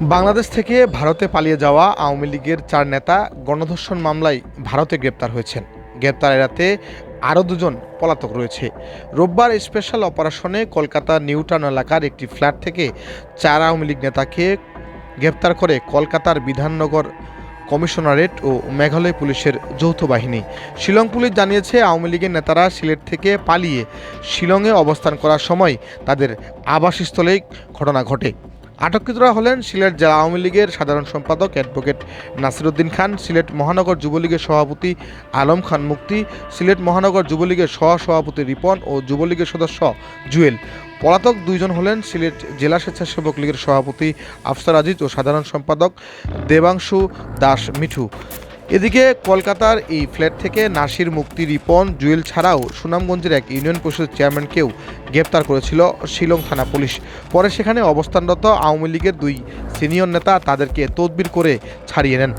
বাংলাদেশ থেকে ভারতে পালিয়ে যাওয়া আওয়ামী লীগের চার নেতা গণধর্ষণ মামলায় ভারতে গ্রেপ্তার হয়েছেন। গ্রেপ্তার এড়াতে আরও দুজন পলাতক রয়েছে। রোববার স্পেশাল অপারেশনে কলকাতা নিউটাউন এলাকার একটি ফ্ল্যাট থেকে চার আওয়ামী লীগ নেতাকে গ্রেপ্তার করে কলকাতার বিধাননগর কমিশনারেট ও মেঘালয় পুলিশের যৌথ বাহিনী। শিলং পুলিশ জানিয়েছে, আওয়ামী লীগের নেতারা সিলেট থেকে পালিয়ে শিলংয়ে অবস্থান করার সময় তাদের আবাসস্থলেই ঘটনা ঘটে। আটককৃতরা হলেন সিলেট জেলা আওয়ামী লীগের সাধারণ সম্পাদক অ্যাডভোকেট নাসিরুদ্দিন খান, সিলেট মহানগর যুবলীগের সভাপতি আলম খান মুক্তি সিলেট মহানগর যুবলীগের সহ সভাপতি রিপন ও যুবলীগের সদস্য জুয়েল। পলাতক দুইজন হলেন সিলেট জেলা স্বেচ্ছাসেবক লীগের সভাপতি আফসার আজিজ ও সাধারণ সম্পাদক দেবাংশু দাস মিঠু। এদিকে কলকাতার এই ফ্ল্যাট থেকে নাসির মুক্তি রিপন জুয়েল ছাড়াও সুনামগঞ্জের এক ইউনিয়ন পরিষদের চেয়ারম্যানকেও গ্রেপ্তার করেছিল শিলং থানা পুলিশ। পরে সেখানে অবস্থানরত আওয়ামী লীগের দুই সিনিয়র নেতা তাদেরকে তদবির করে ছাড়িয়ে নেন।